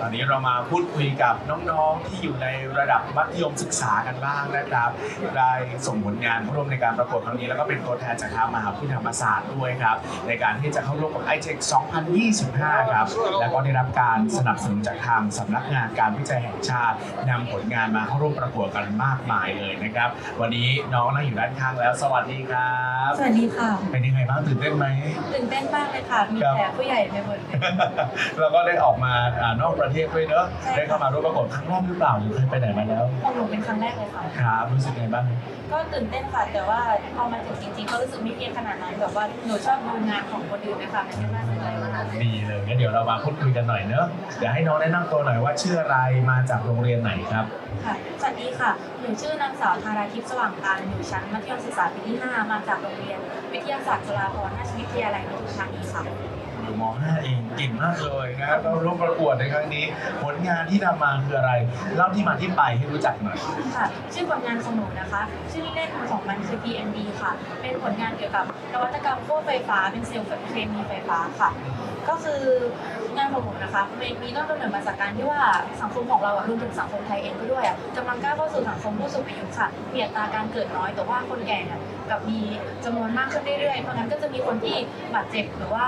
ตอนนี้เรามาพูดคุยกับน้องๆที่อยู่ในระดับมัธยมศึกษากันบ้างนะครับ ได้ส่งผลงานเข้าร่วมในการประกวดครั้งนี้ แล้วก็เป็นตัวแทนจากทางมหาวิทยาลัยธรรมศาสตร์ด้วยครับ ในการที่จะเข้าร่วมกับ i t e c h 2025 ครับ แล้วก็ได้รับการสนับสนุนจากทางสำนักงานการวิจัยแห่งชาตินำผลงานมาเข้าร่วมประกวดกันมากมายเลยนะครับ วันนี้น้องนั่งอยู่ด้านข้างแล้ว สวัสดีครับ สวัสดีค่ะ เป็นยังไงบ้างตื่นเต้นไหมตื่นเต้นมากเลยค่ะ มีครับแต่ผู้ใหญ่ไปหมดเลยแล้วก็ได้ออกมาอ่านอกประเทศด้วยเนอะใช่ค่ะ ได้เข้ามาร่วมประกวดครั้งแรกหรือเปล่าหรือเคยไปไหนมาแล้วของหนูเป็นครั้งแรกเลยค่ะ ครับรู้สึกไงบ้างก็ตื่นเต้นค่ะ แต่ว่าพอมาถึงจริงๆ ก็รู้สึกไม่เครียดขนาดนั้นแบบว่าหนูชอบดูงานของคนอื่นนะคะมันไม่น่าสนใจมากดีเลยงั้นเดี๋ยวเรามาพูดคุยกันหน่อยเนอะเดี๋ยวให้น้องแนะนำตัวหน่อยว่าชื่ออะไรมาจากโรงเรียนไหนครับ ค่ะ สวัสดีค่ะ หนูชื่อนางสาวธาราทิพย์สว่างการอยู่ชั้นมัธยมศึกษาปีที่ 5 มาจากโรงเรียน วิทยาศาสตร์จุฬาภรณราชวิทยาลัยปทุมธานีค่ะอยู่ ม .5 เองเก่งมากเลยนะครับเราร่วมประกวดในครั้งนี้ ผลงานที่นำมาคืออะไรเล่าที่มาที่ไปให้รู้จักหน่อย ค่ะชื่อผลงานของหนูนะคะ ชื่อเล่นของมันคือ PMD ค่ะ เป็นผลงานเกี่ยวกับนวัตกรรมขั้วไฟฟ้าเป็นเซลล์เคมีไฟฟ้าค่ะ ก็คืองานของผมนะคะมีมีต้นกำเนิดมาจากการที่ว่าสังคมของเราอะรวมถึงสังคมไทยเองก็ด้วยอะกำลังก้าวเข้าสู่สังคมผู้สูงอายุค่ะมีอัตราการเกิดน้อยแต่ว่าคนแก่อะกับมีจำนวนมากขึ้นเรื่อยๆเพราะงั้นก็จะมีคนที่บาดเจ็บหรือว่า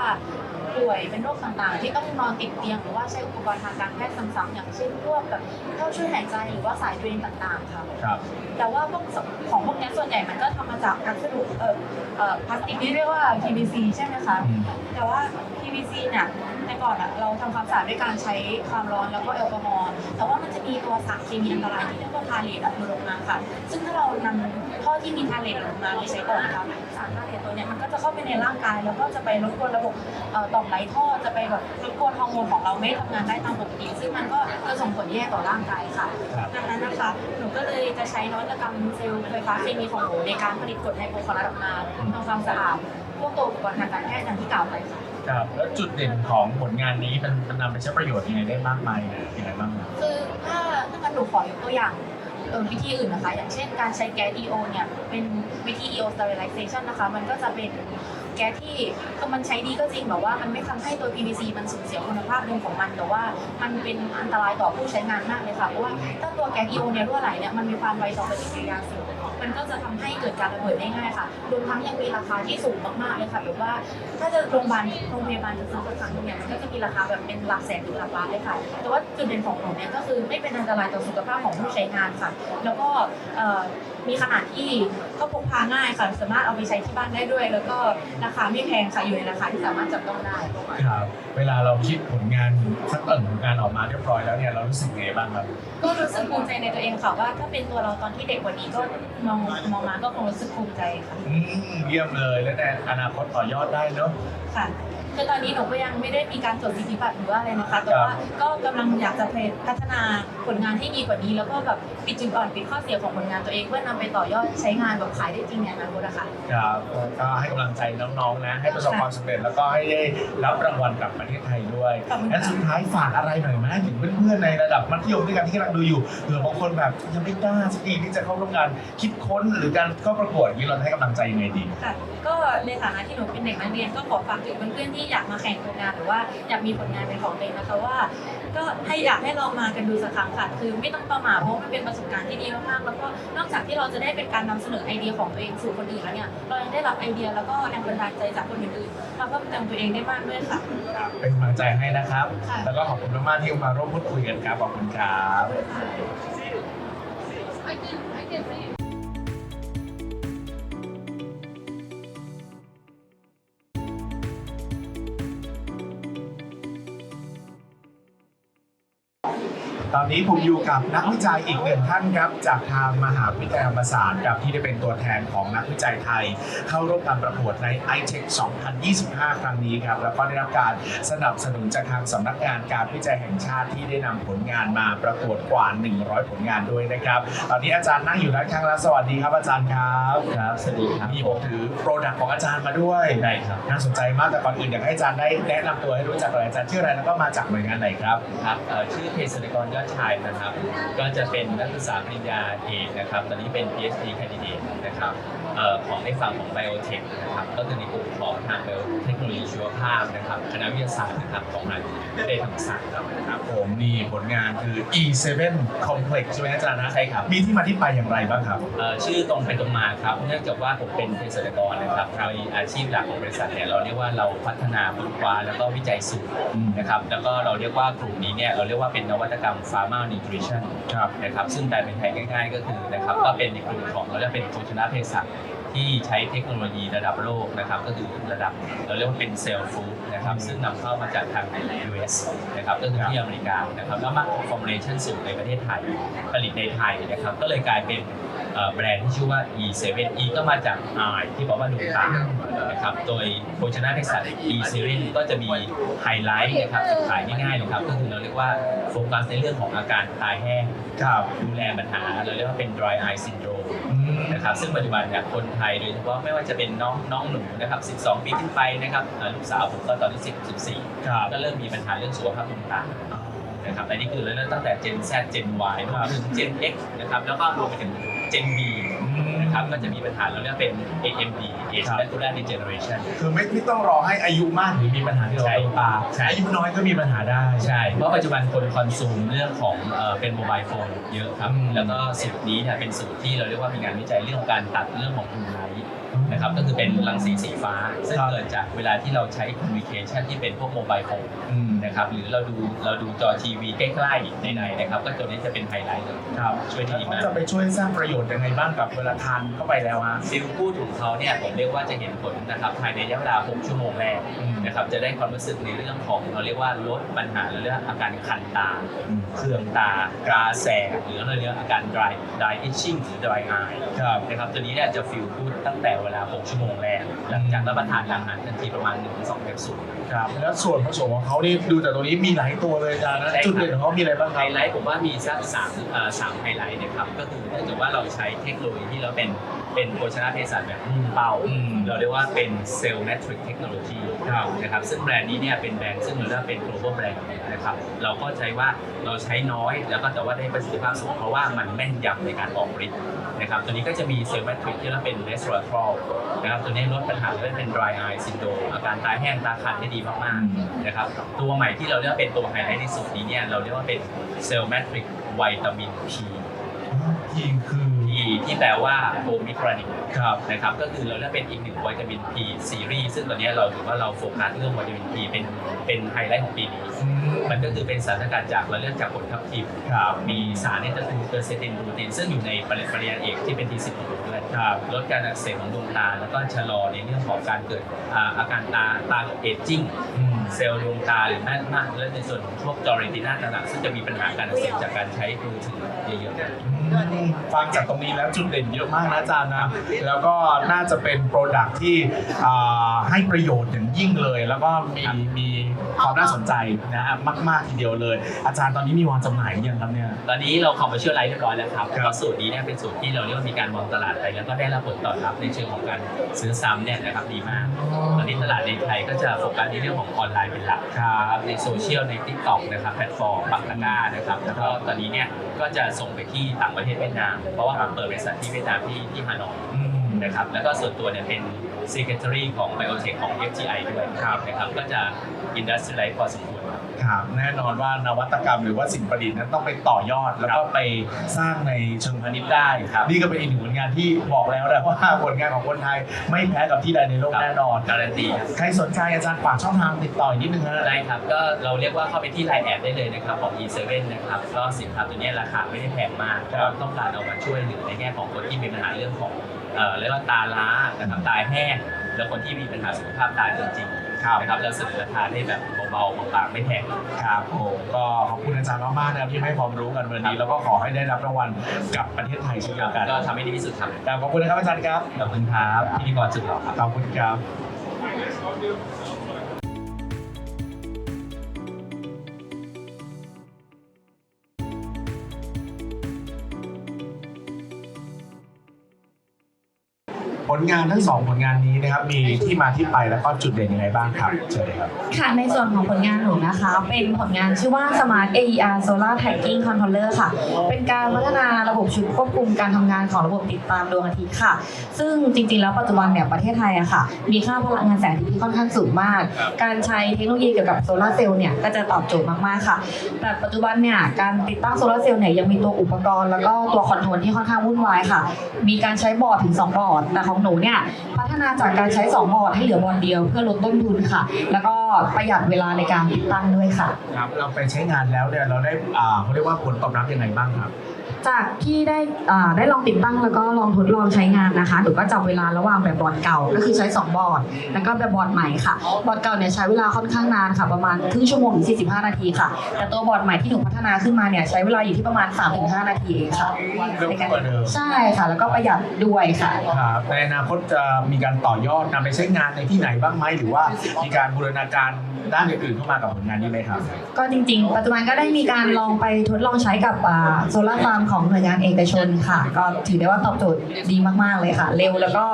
ป่วยเป็นโรคต่างๆ ที่ต้องนอนติดเตียง หรือว่าใช้อุปกรณ์ทางการแพทย์ซ้ำๆอย่างเช่นพวกแบบท่อช่วยหายใจหรือว่าสายเดรนต่างๆค่ะครับแต่ว่าพวกของพวกนี้ส่วนใหญ่มันก็ทำมาจากวัสดุเอ่อเอ่อพลาสติกที่เรียกว่า PVC ใช่ไหมคะอืมแต่ว่า PVC เนี่ย แต่ก่อนอะเราทำความสะอาดด้วยการใช้ความร้อนแล้วก็แอลกอฮอล์แต่ว่ามันจะมีตัวสารเคมีอันตรายที่เรียกว่าทาเลตอะหลุดออกมาค่ะ ซึ่งถ้าเรานำท่อที่มีทาเลตหลุดออกมาไปใช้ต่อนะคะสารทาเลตตัวเนี้ยมันก็จะเข้าไปในร่างกาย แล้วก็จะไปรบกวนระบบเอ่อต่อมไหลท่อจะไปแบบรบกวนฮอร์โมนของเราไม่ทำงานได้ตามปกติ ซึ่งมันก็จะส่งผลแย่ต่อร่างกายค่ะครับ ดังนั้นนะคะหนูก็เลยจะใช้นวัตกรรมเซลล์ไฟฟ้าเคมีของหนูในการผลิตกรดไฮโปคลอไรด์ออกมาทำความสะอาดพวกตัวอุปกรณ์ทางการแพทย์อย่างที่กล่าวไปค่ะ ครับแล้วจุดเด่นของผลงานนี้มันมันนำไปใช้ประโยชน์ยังไงได้มากมายยังไงบ้างคือถ้าถ้างั้นหนูขอยกตัวอย่างเออวิธีอื่นนะคะ อย่างเช่นการใช้แก๊ส EO เนี่ยเป็นวิธี EO sterilization นะคะ มันก็จะเป็นแก๊สที่คือมันใช้ดีก็จริงแต่ว่ามันไม่ทำให้ตัว PVC มันสูญเสียคุณภาพเดิมของมัน แต่ว่ามันเป็นอันตรายต่อผู้ใช้งานมากเลยค่ะเพราะว่าถ้าตัวแก๊ส EO เนี่ยรั่วไหลเนี่ยมันมีความไวต่อปฏิกิริยาสูง มันก็จะทำให้เกิดการระเบิดได้ง่ายค่ะรวมทั้งยังมีราคาที่สูงมากๆเลยค่ะแบบว่าถ้าจะโรงพยาบาลโรงพยาบาลจะซื้อสักครั้งหนึงเนี่ยมันก็จะมีราคาแบบเป็นหลักแสนถึงหลักล้านเลยค่ะ แต่ว่าจุดเด่นของของเนี่ยก็คือไม่เป็นอันตรายต่อสุขภาพของผู้ใช้งานค่ะ แล้วก็ มีขนาดที่ก็พกพาง่ายค่ะสามารถเอาไปใช้ที่บ้านได้ด้วย แล้วก็ราคาไม่แพงค่ะอยู่ในราคาที่สามารถจับต้องได้ครับเวลาเราคิดผลงานสักเอิ่งผลงานออกมาเรียบร้อยแล้วเนี่ยเรารู้สึกไงบ้างครับ ก็รู้สึกภูมิใจในตัวเองค่ะว่า ถ้าเป็นตัวเราตอนที่เด็กกว่านี้ก็มองมองมาก็คงรู้สึกภูมิใจค่ะอืมเยี่ยมเลยแล้วในอนาคตต่อยอดได้เนอะค่ะ คือตอนนี้หนูก็ยังไม่ได้มีการจดสิทธิบัตรหรือว่าอะไรนะคะ แต่ว่าก็กำลังอยากจะพัฒนาผลงานให้ดีกว่านี้ แล้วก็แบบปิดจุดอ่อนปิดข้อเสียของผลงานตัวเองเพื่อนำไปต่อยอดใช้งานแบบขายได้จริงในอนาคตอะค่ะครับก็ให้กำลังใจน้องๆนะให้ประสบความสำเร็จแล้วก็ให้ได้รับรางวัลกลับประเทศไทยด้วยขอบคุณค่ะและสุดท้ายฝากอะไรหน่อยไหมถึงเพื่อนๆในระดับมัธยมด้วยกันที่กำลังดูอยู่เผื่อบางคนแบบยังไม่กล้าสักทีที่จะเข้าร่วมงานคิดค้นหรือการเข้าประกวดอย่างนี้เราให้กำลังใจยังไงดีค่ะก็ในฐานะที่หนูเป็นเด็กนักเรียนก็ขอฝากถึงเพื่อนๆที่อยากมาแข่งผลงานหรือว่าอยากมีผลงานเป็นของตัวเองนะคะว่า ก็ให้อยากให้ลองมากันดูสักครั้งค่ะคือไม่ต้องประมาทเพราะว่ามันเป็นประสบการณ์ที่ดีมากๆแล้วก็นอกจากที่เราจะได้เป็นการนำเสนอไอเดียของตัวเองสู่คนอื่นแล้วเนี่ยเรายังได้รับไอเดียแล้วก็แรงบันดาลใจจากคนอื่นๆมาเพิ่มเติมตัวเองได้มากด้วยค่ะเป็นกำลังใจให้นะครับ แล้วก็ขอบคุณมากๆที่มาร่วมพูดคุยกันครับขอบคุณครับต อนนี้ผมอยู่กับนักวิจัยอีกหนึ่งท่านครับ จากทางมหาวิทยาลัยธรรมศาสตร์ครับที่ได้เป็นตัวแทนของนักวิจัยไทย เข้าร่วมการประกวดใน i t e c h 2025 ครั้งนี้ครับ แล้วก็ได้รับการสนับสนุนจากทางสำนักงานการวิจัยแห่งชาติที่ได้นำผลงานมาประกวดกว่า 100 ผลงานด้วยนะครับ ตอนนี้อาจารย์นั่งอยู่ด้านข้างแล้วสวัสดีครับอาจารย์ครับครับสวัสดีครับมีผมถือโปรดักต์ของอาจารย์มาด้วยได้ครับน่าสนใจมากแต่ก่อนอื่นอยากให้อาจารย์ได้แนะนำตัวให้รู้จักหน่อยอาจารย์ชื่ออะไรแล้วก็มาจากหน่วยงานไหนครับครับเอ่อชื่อเภสัชกรยอดชายนะครับ ก็จะเป็นนักศึกษาปริญญาเอกนะครับ ตอนนี้เป็น PhD candidate นะครับ ของในฝั่งของ biotech นะครับก็คือในกลุ่มของทาง biotechnology ยีชีวภาพนะครับคณะวิทยาศาสตร์นะครับของมหาวิทยาลัยธรรมศาสตร์ครับครับผมนี่ผลงานคือ E7 Complex ใช่ไหมอาจารย์นะใช่ครับมีที่มาที่ไปอย่างไรบ้างครับเอ่อชื่อตรงไปตรงมาครับเนื่องจากว่าผมเป็นเภสัชกรนะครับโดยอาชีพหลักของบริษัทเนี่ยเราเรียกว่าเราพัฒนาค้นคว้าแล้วก็วิจัยสูตรอืมนะครับแล้วก็เราเรียกว่ากลุ่มนี้เนี่ยเราเรียกว่าเป็นนวัตกรรม Pharma Nutrition ครับนะครับซึ่งแปลเป็นไทยง่าย ๆ ก็คือนะครับก็เป็นในกลุ่มของเราเรียกเป็นโภชนาเภสัชที่ใช้เทคโนโลยีระดับโลกนะครับก็คือระดับเราเรียกว่าเป็นเซลล์ฟู้ดนะครับซึ่งนำเข้ามาจากทาง US นะครับก็คือที่อเมริกานะครับแล้วมาฟอร์มูลเลชันสูงในประเทศไทยผลิตในไทยนะครับก็เลยกลายเป็นเอ่อ แบรนด์ที่ชื่อว่า E7 E ก็มาจาก I ที่บอกว่าดวงตานะครับโดยโภชนาเภสัช E7 ก็จะมีไฮไลท์นะครับจุดขายง่ายๆเลยครับก็คือเราเรียกว่าโฟกัสในเรื่องของอาการตายแห้งครับดูแลปัญหาเราเรียกว่าเป็น dry eye syndrome อืมนะครับซึ่งปัจจุบันเนี่ยคนไทยโดยเฉพาะไม่ว่าจะเป็นน้องน้องหนูนะครับ 12 ปีขึ้นไปนะครับเอ่อลูกสาวผมก็ตอนนี้10 14ครับก็เริ่มมีปัญหาเรื่องสุขภาพดวงตา นะครับอันนี้คือเริ่มตั้งแต่ Gen Z Gen Y รวมไปถึง Gen X นะครับแล้วก็รวมไปถึง Gen B นะครับก็จะมีปัญหาเราเรียกว่าเป็น AMD Age ครับ Macular Degeneration คือไม่ไม่ต้องรอให้อายุมากถึงมีปัญหาที่เราใช่ดวงตาใช่อายุน้อยก็มีปัญหาได้ ใช่ เพราะปัจจุบันคนคอนซูมเรื่องของเอ่อเป็นโมบายโฟนเยอะครับอืมแล้วก็สูตรนี้เนี่ยเป็นสูตรที่เราเรียกว่ามีงานวิจัยเรื่องของการตัดเรื่องของบลูไลท์ นะครับก็คือเป็นรังสีสีฟ้า ซึ่งครับเกิดจากเวลาที่เราใช้คอมมิวนิเคชันที่เป็นพวกโมบายโฟนอืมนะครับหรือเราดูเราดูจอทีวีใกล้ๆในๆนะครับ ก็ตัวนี้จะเป็นไฮไลท์เลยครับช่วยได้ดีมากจะไปช่วยสร้างประโยชน์ยังไงบ้างกับเวลาทานเข้าไปแล้วฮะฟิลพูดของเขาเนี่ยผมเรียกว่าจะเห็นผลนะครับภายในระยะเวลา 6 ชั่วโมงแรกอืมนะครับจะได้ความรู้สึกในเรื่องของเราเรียกว่าลดปัญหาเราเรียกว่าอาการคันตาอืมเคืองตาตาแสบหรือเราเรียกอาการ dry dry itching หรือ dry eye ครับนะครับตัวนี้เนี่ยจะฟิลพูดตั้งแต่เวลา6 ชั่วโมงแรก หลังจากรับประทานอาหารทันทีประมาณ 1-2แคปซูลครับแล้วส่วนผสมของเขานี่ดูจากตรงนี้มีหลายตัวเลยอาจารย์นะใช่ครับจุดเด่นของเขามีอะไรบ้างคไฮรับไลท์ผมว่ามีสักสามเอ่อสามไฮไลท์นะครับก็คือเนื่องจากว่าเราใช้เทคโนโลยีที่เราเป็นเป็นโภชนาเภสัชแบบมุ่งเป้าอืมเราเรียกว่าเป็นเซลล์แมทริกเทคโนโลยีครับนะครับซึ่งแบรนด์นี้เนี่ยเป็นแบรนด์ซึ่งเราเรียกว่าเป็น global brand นะครับเราก็ใจว่าเราใช้น้อยแล้วก็แต่ว่าได้ประสิทธิภาพสูงเพราะว่ามันแม่นยำในการออกฤทธิ์นะครับตัวนี้ก็จะมีเซลล์แมทริกที่เราเป็น resveratrol นะครับตัวนี้ลดปัญหาเรื่องเป็น dry eye syndrome อาการตาแห้งตาขัดได้ดีมากๆนะครับตัวใหม่ที่เราเรียกว่าเป็นตัวไฮไลท์ที่สุดนี้เนี่ยเราเรียกว่าเป็นเซลล์แมทริกวิตามิน P ทีมคือ P ที่แปลว่าโอมิกรานิกครับนะครับก็คือเราเรียกเป็นอีกหนึ่งวิตามิน P ซีรีส์ซึ่งตอนนี้เราถือว่าเราโฟกัสเรื่องวิตามิน P เป็นเป็นไฮไลท์ของปีนี้อืมมันก็คือเป็นสารสกัดจากเราเลือกจากผลทับทิมครับมีสารเนตาคูเกอร์เซตินบลูตินซึ่งอยู่ในปริปริยาเอกที่เป็นทีสิบของด้วยครับลดการอักเสบของดวงตา แล้วก็ชะลอในเรื่องของการเกิดอ่าอาการตาตาเอจจิ้งอืมเซลล์ดวงตาหรือแม้มากและในส่วนของพวกจอเรตินาต่างๆซึ่งจะมีปัญหาการอักเสบจากการใช้มือถือเยอะๆ ฟังจากตรงนี้แล้วจุดเด่นเยอะมากนะอาจารย์นะ แล้วก็น่าจะเป็นโปรดักที่อ่าให้ประโยชน์อย่างยิ่งเลย แล้วก็มีมีความน่าสนใจนะฮะมาก ๆ ทีเดียวเลย อาจารย์ตอนนี้มีวางจำหน่ายหรือยังครับเนี่ย ตอนนี้เราคอมเมอร์เชียลไลท์เรียบร้อยแล้วครับครับก็สูตรนี้เนี่ยเป็นสูตรที่เราเรียกว่ามีการมองตลาดไปแล้วก็ได้รับผลตอบรับในเชิงของการซื้อซ้ำเนี่ยนะครับดีมาก ตอนนี้ตลาดในไทยก็จะโฟกัสในเรื่องของออนไลน์เป็นหลักครับในโซเชียลใน t ิ k t o k นะครับแพลตฟอร์มปักตะกร้านะครับแล้วก็ตอนนี้เนี่ยก็จะส่งไปที่ต่างประเทศเวียดนาม เพราะว่าผมเปิดบริษัทที่เวียดนามที่ที่ฮานอยอืมนะครับแล้วก็ส่วนตัวเนี่ยเป็น Secretary ของ Biotech ของ FGI ด้วยครับนะครับก็จะ Industrialize พอสมควร ครับแน่นอนว่านวัตกรรมหรือว่าสิ่งประดิษฐ์นั้นต้องไปต่อยอด แล้วก็ไปสร้างในเชิงพาณิชย์ได้ครับนี่ก็เป็นอีกหนึ่งผลงานที่บอกแล้วนะว่าผลงานของคนไทยไม่แพ้กับที่ใดในโลกแน่นอนการันตีครับ ใครสนใจอาจารย์ฝากช่องทางติดต่ออีกนิดนึงฮะ ได้ครับ ก็เราเรียกว่าเข้าไปที่ไลน์แอดได้เลยนะครับของ E7 นะครับก็สินค้าตัวเนี้ยราคาไม่ได้แพงมากครับ ก็ต้องการเอามาช่วยเหลือในแง่ของคนที่มีปัญหาเรื่องของเอ่อเรียกว่าตาล้านะครับตาแห้งแล้วคนที่มีปัญหาสุขภาพตาจริงๆ ครับนะครับแล้วเสนอราคาได้แบบเบาๆบางๆไม่แพง ครับผมก็ขอบคุณอาจารย์มากๆนะครับที่ให้ความรู้กันวันนี้ แล้วก็ขอให้ได้รับรางวัลกับประเทศไทยเช่นเดียวกันก็ทำให้ดีที่สุดครับครับขอบคุณนะครับอาจารย์ครับขอบคุณครับพิธีกรสุดหล่อครับขอบคุณครับ ลงานทั้งสองผลงานนี้นะครับ มีที่มาที่ไปแล้วก็จุดเด่นยังไงบ้างครับเชิญเลยครับ ค่ะ ในส่วนของผลงานหนูนะคะ เป็นผลงานชื่อว่า Smart AER Solar Tracking Controller ค่ะ เป็นการพัฒนาระบบชุดควบคุมการทำงานของระบบติดตามดวงอาทิตย์ค่ะ ซึ่งจริงๆ แล้วปัจจุบันเนี่ยประเทศไทยอะค่ะ มีค่าพลังงานแสงอาทิตย์ที่ค่อนข้างสูงมาก การใช้เทคโนโลยีเกี่ยวกับโซลาร์เซลล์เนี่ยก็จะตอบโจทย์มากๆค่ะ แต่ปัจจุบันเนี่ยการติดตั้งโซลาร์เซลล์เนี่ยยังมีตัวอุปกรณ์ แล้วก็ตัวคอนโทรลที่ค่อนข้างวุ่นวายค่ะ มีการใช้บอร์ดถึง 2 บอร์ด แต่ของหนูเนี่ยพัฒนาจากการใช้2บอร์ดให้เหลือบอร์ดเดียว เพื่อลดต้นทุนค่ะ แล้วก็ประหยัดเวลาในการติดตั้งด้วยค่ะ ครับเราไปใช้งานแล้วเนี่ยเราได้อ่าเขาเรียกว่าผลตอบรับยังไงบ้างครับจากที่ได้อ่าได้ลองติดตั้งแล้วก็ลองทดลองใช้งานนะคะหนูก็จับเวลาระหว่างแบบบอร์ดเก่าก็คือใช้ 2 บอร์ด แล้วก็แบบบอร์ดใหม่ค่ะ บอร์ดเก่าเนี่ยใช้เวลาค่อนข้างนานค่ะ ประมาณครึ่งชั่วโมงถึง45 นาทีค่ะ แต่ตัวบอร์ดใหม่ที่หนูพัฒนาขึ้นมาเนี่ยใช้เวลาอยู่ที่ประมาณ 3-5 นาทีเองค่ะเร็วกว่าเดิมใช่ค่ะ แล้วก็ประหยัดด้วยค่ะครับในอนาคตจะมีการต่อยอดนำไปใช้งานในที่ไหนบ้างไหมหรือว่ามีการบูรณาการ ด้านอื่นๆเข้ามากับผลงานนี้ไหมครับ ก็จริงๆ ปัจจุบันก็ได้มีการลองไปทดลองใช้กับโซลาร์ฟาร์มของหน่วยงานเอกชนค่ะ ก็ถือได้ว่าตอบโจทย์ดีมากๆเลยค่ะ เร็วแล้วก็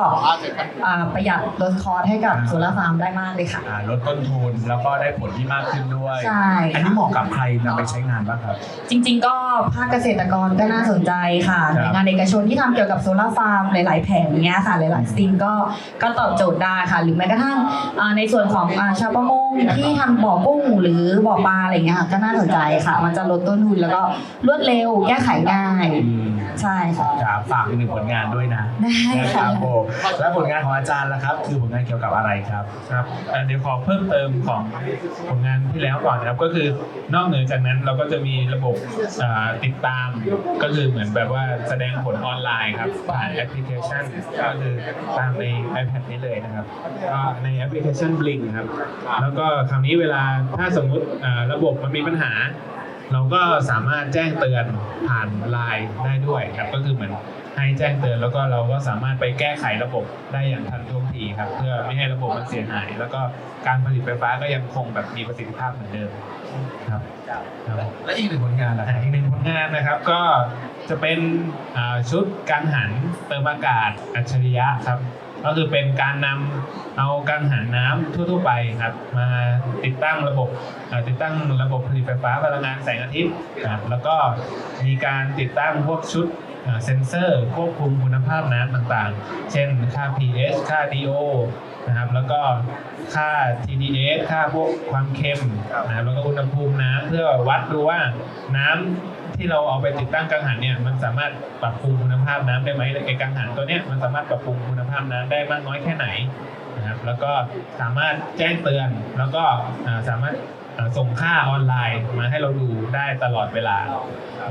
อ่าประหยัดลดคอร์สให้กับโซลาร์ฟาร์มได้มากเลยค่ะอ่าลดต้นทุนแล้วก็ได้ผลที่มากขึ้นด้วย ใช่ อันนี้เหมาะกับใครนำไปใช้งานบ้างครับ จริง ๆ ก็ภาคเกษตรกรก็น่าสนใจค่ะหน่วยงานเอกชนที่ทำเกี่ยวกับโซลาร์ฟาร์มหลายๆแผงเนี้ยค่ะหลายๆสตรีมก็ก็ตอบโจทย์ได้ค่ะ หรือแม้กระทั่งอ่าในส่วนของอ่าชาวประมงที่ทำบ่อกุ้งหรือบ่อปลาอะไรเงี้ยค่ะก็น่าสนใจค่ะ มันจะลดต้นทุนแล้วก็รวดเร็วแก้ไขง่าย อืม ใช่ค่ะครับฝากอีกหนึ่งผลงานด้วยนะได้นะคค่ะรับผมและผลงานของอาจารย์ล่ะครับ คือผลงานเกี่ยวกับอะไรครับครับอะเดี๋ยวขอเพิ่มเติมของผลงานที่แล้วก่อนนะครับ ก็คือนอกเหนือจากนั้นเราก็จะมีระบบอ่าติดตาม ก็คือเหมือนแบบว่าแสดงผลออนไลน์ครับผ่านแอปพลิเคชันก็คือตามใน iPad นี้เลยนะครับก็ในแอปพลิเคชัน Blink ครับแล้วก็คราวนี้เวลาถ้าสมมุติอ่าระบบมันมีปัญหา เราก็สามารถแจ้งเตือนผ่านไลน์ได้ด้วยครับก็คือเหมือนให้แจ้งเตือนแล้วก็เราก็สามารถไปแก้ไขระบบได้อย่างทันท่วงทีครับเพื่อไม่ให้ระบบมันเสียหาย แล้วก็การผลิตไฟฟ้าก็ยังคงแบบมีประสิทธิภาพเหมือนเดิมครับครับและอีกหนึ่งผลงานล่ะคอะรับอีกหนึ่งผลงานนะครับก็จะเป็นอ่าชุดกังหันเติมอากาศอัจฉริยะครับ ก็คือเป็นการนำเอากังหันน้ำทั่ว ๆ ไปครับ มาติดตั้งระบบติดตั้งระบบผลิตไฟฟ้าพลังงานแสงอาทิตย์ครับแล้วก็มีการติดตั้งพวกชุดเซ็นเซอร์ควบคุมคุณภาพน้ำต่างๆ เช่นค่า pH ค่า DO นะครับ แล้วก็ค่า TDS ค่าพวกความเค็มนะครับแล้วก็อุณหภูมิน้ำเพื่อวัดดูว่าน้ำ ที่เราเอาไปติดตั้งกังหันเนี่ยมันสามารถปรับปรุงคุณภาพน้ำได้ไหมไอ้กังหันตัวเนี้ยมันสามารถปรับปรุงคุณภาพน้ำได้มากน้อยแค่ไหนนะครับแล้วก็สามารถแจ้งเตือน แล้วก็สามารถส่งค่าออนไลน์มาให้เราดูได้ตลอดเวลา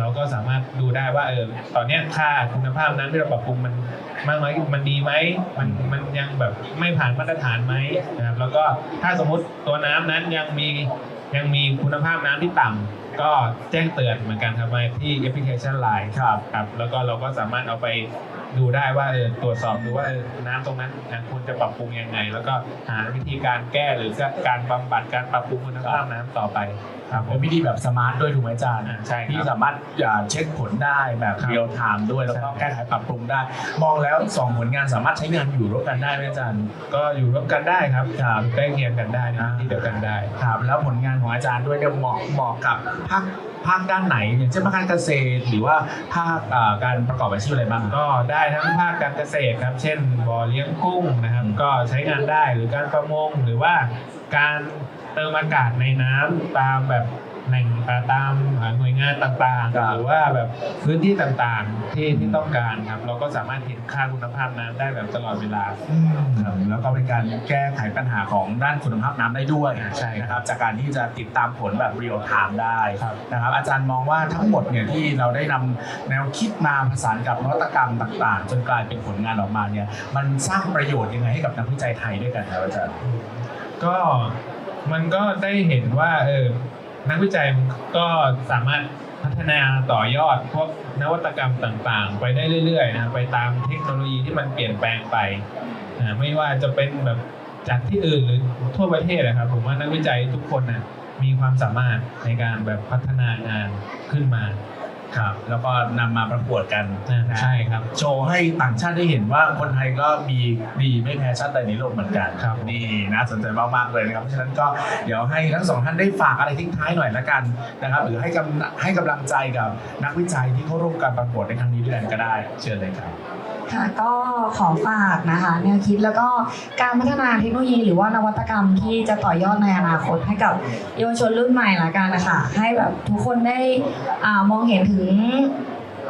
เราก็สามารถดูได้ว่าเออตอนนี้ค่าคุณภาพน้ำที่เราปรับปรุงมันมากน้อยมันดีไหมมันมันยังแบบไม่ผ่านมาตรฐานไหมนะครับแล้วก็ถ้าสมมุติตัวน้ำนั้นยังมียังมีคุณภาพน้ำที่ต่ำ ก็แจ้งเตือนเหมือนกันครับมาที่แอปพลิเคชัน Line ครับ ครับ แล้วก็เราก็สามารถเอาไปดูได้ว่าเออตรวจสอบดูว่าเออน้ำตรงนั้นนะควรจะปรับปรุงยังไง แล้วก็หาวิธีการแก้หรือการบำบัดการปรับปรุงคุณภาพน้ำต่อไปครับผเป็นมวิธีแบบสมาร์ทด้วยถูกไหมอาจารย์อ่าใช่ครับที่สามารถอ่าเช็คผลได้แบบครับเรียลไทม์ด้วยแล้วก็ใช่ แก้ไขปรับปรุงได้ มองแล้วสองผลงานสามารถใช้งานอยู่ร่วมกันได้ไหมอาจารย์ ก็อยู่ร่วมกันได้ครับครับอยู่ใกล้เคียงกันได้ในอ่าที่เดียวกันได้ ครับแล้วผลงานของอาจารย์ด้วยเนี่ยเหมาะเหมาะกับภาคภาคด้านไหน อย่างเช่นภาคการเกษตร หรือว่าภาคอ่าการประกอบอาชีพอะไรบ้างก็ได้ทั้งภาคการเกษตรครับ เช่นบ่อเลี้ยงกุ้งนะครับ ก็ใช้งานได้หรือการประมงหรือว่าการเติมอากาศในน้ำตามแบบ แหล่งอ่าตามอ่าหน่วยงานต่างครับๆหรือว่าแบบพื้นที่ต่างๆที่ที่ต้องการครับ เราก็สามารถเห็นค่าคุณภาพน้ำได้แบบตลอดเวลาครับแล้วก็เป็นการแก้ไขปัญหาของด้านคุณภาพน้ำได้ด้วยใช่ครับนะครับจากการที่จะติดตามผลแบบเรียลไทม์ได้ครับนะครับ อาจารย์มองว่าทั้งหมดเนี่ยที่เราได้นำแนวคิดมาผสานกับนวัตกรรมต่างๆ จนกลายเป็นผลงานออกมาเนี่ยมันสร้างประโยชน์ยังไงให้กับนักวิจัยไทยด้วยกันครับอาจารย์ก็มันก็ได้เห็นว่าเออ นักวิจัยก็สามารถพัฒนาต่อยอดพวกนวัตกรรมต่างๆ ไปได้เรื่อยๆนะไปตามเทคโนโลยีที่มันเปลี่ยนแปลงไปนะไม่ว่าจะเป็นแบบจากที่อื่นหรือทั่วประเทศนะครับผมว่านักวิจัยทุกคนนะมีความสามารถในการแบบพัฒนางานขึ้นมา ครับ แล้วก็นำมาประกวดกันอ่านะใช่ครับ โชว์ให้ต่างชาติได้เห็นว่าคนไทยก็มีดีไม่แพ้ชาติใดในโลกเหมือนกันครับ นี่น่าสนใจมากๆเลยนะครับ เพราะฉะนั้นก็เดี๋ยวให้ทั้งสองท่านได้ฝากอะไรทิ้งท้ายหน่อยละกันนะครับ หรือให้กำให้กำลังใจกับนักวิจัยที่เข้าร่วมการประกวดในครั้งนี้ด้วยกันก็ได้ เชิญเลยครับ ค่ะก็ขอฝากนะคะแนวคิดแล้วก็การพัฒนาเทคโนโลยีหรือว่านวัตกรรมที่จะต่อยอดในอนาคตให้กับเยาวชนรุ่นใหม่ละกันนะคะให้แบบทุกคนได้อามองเห็นถึง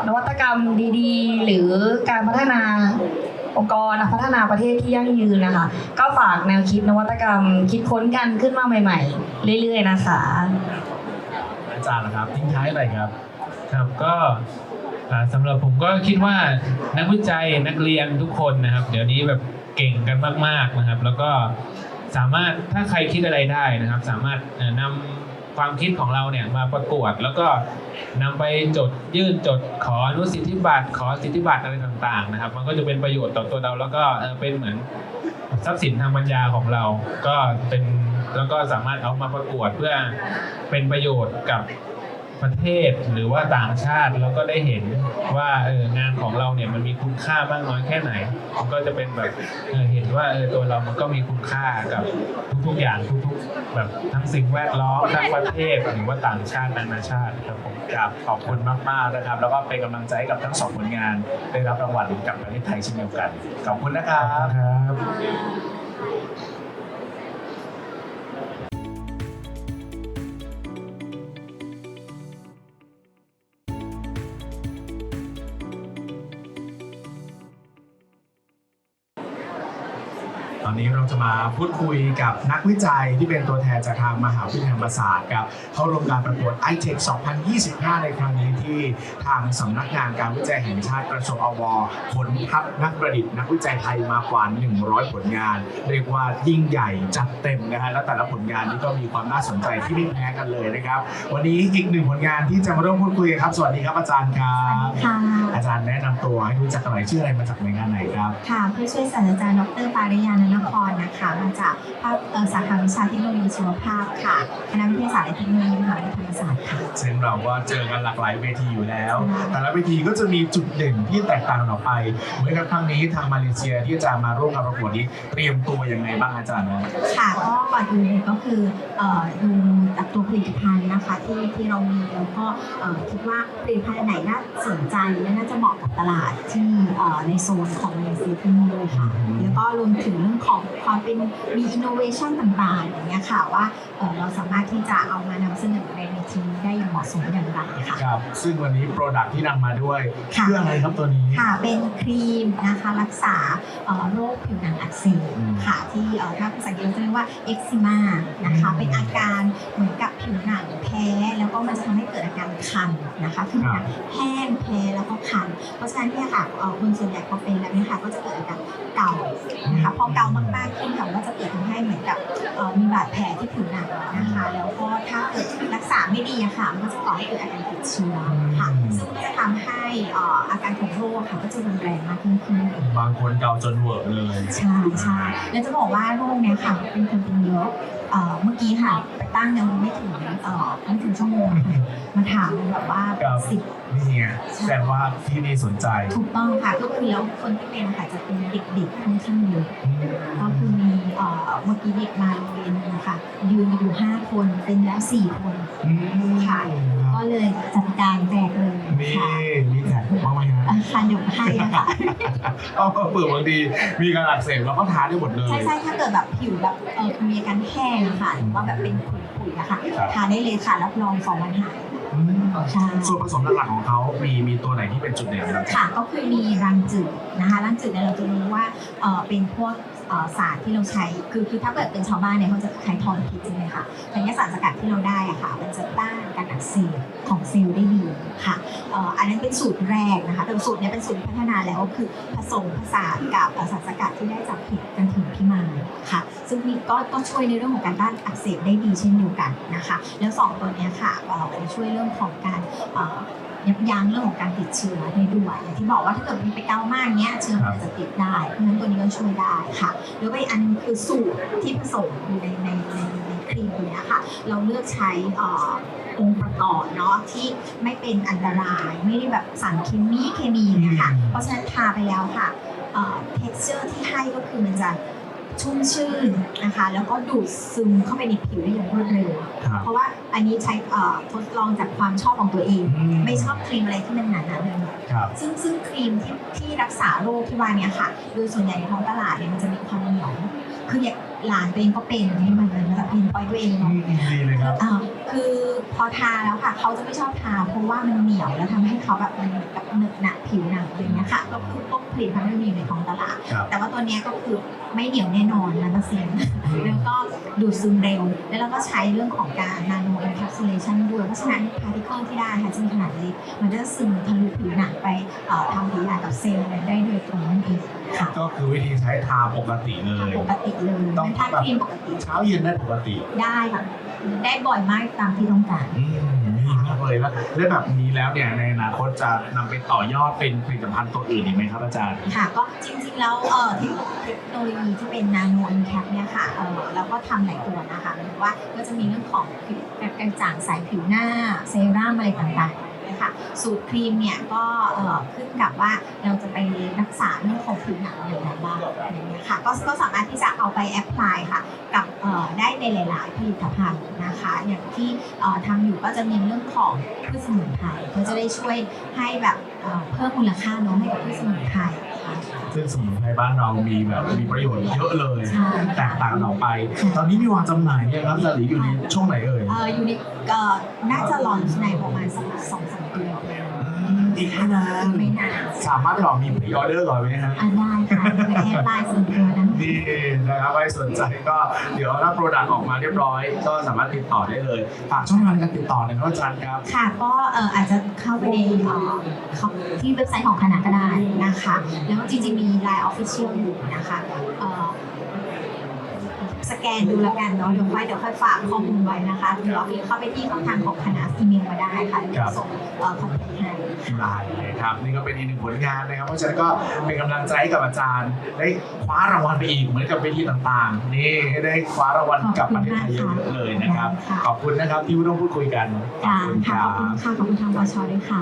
นวัตกรรมดีๆ หรือการพัฒนาองค์กรพัฒนาประเทศที่ยั่งยืนนะคะ ก็ฝากแนวคิดนวัตกรรม คิดค้นกันขึ้นมาใหม่ ๆ เรื่อยๆนะคะอาจารย์นะครับทิ้งท้ายอะไรครับครับก็อ่าสำหรับผมก็คิดว่านักวิจัยนักเรียนทุกคนนะครับ เดี๋ยวนี้แบบเก่งกันมาก ๆนะครับ แล้วก็สามารถถ้าใครคิดอะไรได้นะครับ สามารถนำ ความคิดของเราเนี่ยมาประกวด แล้วก็นำไปจดยื่นจดขออนุสิทธิบัตรขอสิทธิบัตรอะไรต่างๆนะครับ มันก็จะเป็นประโยชน์ต่อตัวเรา แล้วก็เป็นเหมือนทรัพย์สินทางปัญญาของเรา ก็เป็นแล้วก็สามารถเอามาประกวดเพื่อเป็นประโยชน์กับ ประเทศหรือว่าต่างชาติเราก็ได้เห็นว่าเอองานของเราเนี่ยมันมีคุณค่ามากน้อยแค่ไหนมันก็จะเป็นแบบเออเห็นว่าเออตัวเรามันก็มีคุณค่ากับทุกๆอย่างทุกๆแบบทั้งสิ่งแวดล้อมทั้งประเทศหรือว่าต่างชาตินานาชาติครับผมครับขอบคุณมากๆนะครับ แล้วก็เป็นกำลังใจให้กับทั้งสองผลงาน ได้รับรางวัลกับประเทศไทยเช่นเดียวกันขอบคุณนะครับครับ จะมาพูดคุยกับนักวิจัยที่เป็นตัวแทนจากทางมหาวิทยาลัยธรรมศาสตร์ครับเข้าร่วมการประกวด iTech 2025 ในครั้งนี้ที่ทางสำนักงานการวิจัยแห่งชาติกระทรวงอวผลทัพนักประดิษฐ์นักวิจัยไทยมากว่า 100 ผลงาน เรียกว่ายิ่งใหญ่จัดเต็มนะฮะและแต่ละผลงานนี่ก็มีความน่าสนใจที่ไม่แพ้กันเลยนะครับ วันนี้อีกหนึ่งผลงานที่จะมาร่วมพูดคุยครับ สวัสดีครับอาจารย์ครับค่ะอาจารย์แนะนำตัวให้รู้จักกันหน่อยชื่ออะไรมาจากหน่วยงานไหนครับค่ะผู้ช่วยศาสตราจารย์ดรปาริยานนครนะคะมาจากภาคเอ่อสาขาวิชาเทคโนโลยีชีวภาพค่ะคณะวิทยาศาสตร์และเทคโนโลยีมหาวิทยาลัยธรรมศาสตร์ค่ะซึ่งเราก็เจอกันหลากหลายเวทีอยู่แล้ว แต่ละเวทีก็จะมีจุดเด่นที่แตกต่างกันออกไป เหมือนกับครั้งนี้ทางมาเลเซียที่จะมาร่วมการประกวดนี้ เตรียมตัวยังไงบ้างอาจารย์นะค่ะก็ก่อนอื่นเลยก็คือเอ่อดูจากตัวผลิตภัณฑ์นะคะที่ที่เรามีแล้วก็เอ่อคิดว่าผลิตภัณฑ์อันไหนน่าสนใจและน่าจะเหมาะกับตลาดที่เอ่อในโซนของมาเลเซียที่นี่ด้วยค่ะอืมแล้วก็รวมถึงเรื่องของความเป็นมีอินโนเวชันต่างๆอย่างเงี้ยค่ะว่าเอ่อเราสามารถที่จะเอามานำเสนอในเวทีนี้ได้อย่างเหมาะสมอย่างไรค่ะครับซึ่งวันนี้โปรดักที่นำมาด้วยค่ะเพื่ออะไรครับตัวนี้ค่ะเป็นครีมนะคะรักษาเอ่อโรคผิวหนังอักเสบอืมค่ะที่เอ่อถ้าภาษาอังกฤษเราจะเรียกว่าเอ็กซิมานะคะอืมเป็นอาการเหมือนกับผิวหนังแพ้แล้วก็มันจะทำให้เกิดอาการคันนะคะผิวหนังแห้งแพ้แล้วก็คัน เพราะฉะนั้นเนี่ยค่ะเอ่อคนส่วนใหญ่พอเป็นแล้วเนี่ยค่ะก็จะเกิดอาการเกานะคะพอเกามากๆขึ้นค่ะก็จะเกิดทำให้เหมือนกับเอ่อมีบาดแผลที่ผิวหนังนะคะ แล้วก็ถ้าเกิดรักษาไม่ดีอะค่ะมันก็จะก่อให้เกิดอาการติดเชื้อค่ะซึ่งก็จะทำให้เอ่ออาการของโรคค่ะก็จะรุนแรงมากยิ่งขึ้นบางคนเกาจนเวอร์เลยใช่ใช่แล้วจะบอกว่าโรคเนี้ยค่ะเป็นคนเป็นเยอะเอ่อเมื่อกี้ค่ะไปตั้งยังไม่ถึงเอ่อไม่ถึงชั่วโมงค่ะมาถามแบบว่าครับสิบ นี่ไงแสดงว่าที่นี่สนใจ ถูกต้องค่ะก็คือแล้วคนที่เป็นค่ะจะเป็นเด็กๆค่อนข้างเยอะก็คือมีเอ่อเมื่อกี้เด็กมาโรงเรียนนึงนะคะยืนอยู่ห้าคนเป็นแล้วสี่คนอืมค่ะก็เลยจัดการแจกเลยนี่ค่ะมีแจกบ้างไหมฮะอะค่ะเดี๋ยวให้นะคะเอาเปิดบางทีมีการอักเสบเราก็ทานได้หมดเลย ใช่ใช่ถ้าเกิดแบบผิวแบบเออมีอาการแห้งอะค่ะหรือว่าแบบเป็นขุยๆอะค่ะครับทานได้เลยค่ะรับรองสองวันหายอืม ใช่ส่วนผสมหลักๆของเขามีมีตัวไหนที่เป็นจุดเด่นครับค่ะก็คือมีรังจืดนะคะรังจืดเนี่ยเราจะรู้ว่าเออเป็นพวก เอ่อสารที่เราใช้คือคือถ้าเกิดเป็นชาวบ้านเนี่ยเขาจะใช้ทอนพิษใช่ไหมคะแต่เนี้ยสารสกัดที่เราได้อะค่ะมันจะต้านการอักเสบของเซลล์ได้ดีค่ะอันนั้นเป็นสูตรแรกนะคะแต่สูตรเนี้ยเป็นสูตรพัฒนาแล้วคือผสมผสานกับสารสกัดที่ได้จากเห็ดกันถึงพิมายค่ะ ซึ่งนี่ก็ก็ช่วยในเรื่องของการต้านอักเสบได้ดีเช่นเดียวกันนะคะ แล้วสองตัวเนี้ยค่ะเอ่อมันจะช่วยเรื่องของการ ยับยั้งเรื่องของการติดเชื้อได้ด้วยอย่างที่บอกว่าถ้าเกิดมันไปเกามากเนี้ยเชื้อมันอาจจะติดได้เพราะฉะนั้นตัวนี้ก็ช่วยได้ค่ะแล้วก็อีกอันนึงคือสูตรที่ผสมอยู่ในในในในครีมตัวเนี้ยค่ะเราเลือกใช้เอ่อองค์ประกอบเนาะที่ไม่เป็นอันตราย ไม่ได้แบบสารเคมีเคมีเนี่ยค่ะเพราะฉะนั้นทาไปแล้วค่ะเอ่อ texture ที่ให้ก็คือมันจะ ชุ่มชื่นนะคะ แล้วก็ดูดซึมเข้าไปในผิวได้อย่างรวดเร็ว ครับเพราะว่าอันนี้ใช้เอ่อทดลองจากความชอบของตัวเอง อืม ไม่ชอบครีมอะไรที่มันหนาๆเลย ครับ ซึ่งซึ่งครีมที่ที่รักษาโรคที่ว่าเนี้ค่ะ โดยส่วนใหญ่ในท้องตลาดเนี่ยมันจะมีความเหนียว คืออย่าง หลานตัวเองก็เป็นนี่มันมันจะเป็นปอยตัวเองอืเนาะมดีเลยครับอ่าคือพอทาแล้วค่ะ เขาจะไม่ชอบทาเพราะว่ามันเหนียวแล้วทำให้เขาแบบมันแบบเหนอะหนะผิวหนังอะไรอย่างเงี้ยค่ะ ก็คือพวกผลิตภัณฑ์ที่มีอยู่ในท้องตลาดครับแต่ว่าตัวเนี้ยก็คือไม่เหนียวแน่นอนนะเปอร์เซ็นต์แล้วก็ดูดซึมเร็ว แล้วเราก็ใช้เรื่องของการ nano encapsulation ด้วย เพราะฉะนั้น particle ที่ได้ค่ะจะมีขนาดเล็กมันจะซึมทะลุผิวหนังไปเอ่อทำปฏิกิริยากับเซลล์ได้โดยตรงนั่นเองค่ะก็คือวิธีใช้ทาปกติเลย ปกติเลย ต้องทาครีมปกติ เช้าเย็นได้ปกติ ได้ค่ะ ได้บ่อยมากตามที่ต้องการอืมดีมากเลยแล้วแล้วแบบนี้แล้วเนี่ยในอนาคตจะนำไปต่อยอดเป็นผลิตภัณฑ์ตัวอื่นอีกไหมครับอาจารย์ ค่ะ ก็จริงๆแล้วเอ่อเทคโนโลยีที่เป็นนาโนอินแคปเนี่ยค่ะเอ่อเราก็ทำหลายตัวนะคะหมายถึงว่าก็จะมีเรื่องของผิวแบบกระจ่างใสผิวหน้าเซรั่มอะไรต่างๆนะคะสูตรครีมเนี่ยก็เอ่อขึ้นกับว่าเราจะไปรักษาเรื่องของผิวหนัง อย่างไรบ้างอะไรเงี้ยค่ะก็ก็สามารถที่จะเอาไปแอพพลายค่ะกับเอ่อได้ในหลาย ๆ ผลิตภัณฑ์นะคะ อย่างที่เอ่อทำอยู่ก็จะมีเรื่องของพืชสมุนไพรก็จะได้ช่วยให้แบบเอ่อเพิ่มมูลค่าเน้องให้กับพืชสมุนไพรค่ะซึ่งสมุนไพรบ้านเรามีแบบมีประโยชน์เยอะเลยใช่แตกต่างกันออกไป ตอนนี้มีวางจำหน่ายเนี่ยครับอาจารย์หลีอยู่ในช่วงไหนเอ่ยเอ่ออยู่ในเอ่อน่าจะลอนในประมาณสักสองสามเดือน อืมอีกไม่นานไม่นานสามารถหลอกมีพรีออเดอร์ก่อนไหมฮะอะได้ค่ะเป็นแอดไลน์ส่วนตัวนั้นนี่นะครับใครสนใจก็เดี๋ยวถ้าโปรดักต์ออกมาเรียบร้อย ก็สามารถติดต่อได้เลยฝากช่องทางการติดต่อหน่อยครับอาจารย์ครับค่ะก็เอ่ออาจจะเข้าไปในเอ่อเขาที่เว็บไซต์ของคณะก็ได้นะคะ แล้วก็จริงๆมี Line Official อยู่นะคะเอ่อ สแกนดูแล้วกันเนาะเดี๋ยวค่อยเดี๋ยวค่อยฝากข้อมูลไว้นะคะหรือว่าเข้าไปที่ช่องทางของคณะอีเมลมาได้ค่ะเดี๋ยวจะส่งเอ่อคอนแทคให้ได้เลยครับนี่ก็เป็นอีกหนึ่งผลงานนะครับเพราะฉะนั้นก็เป็นกำลังใจให้กับอาจารย์ ได้คว้ารางวัลไปอีกเหมือนกับเวทีต่างๆนี่ได้คว้ารางวัลกลับประเทศไทยเยอะๆเลยนะครับ ขอบคุณนะครับที่ร่วมพูดคุยกันขอบค่ะคุณคค่ะรัขอบคุณบค่ะขอบคุณทางวชด้วยค่ะ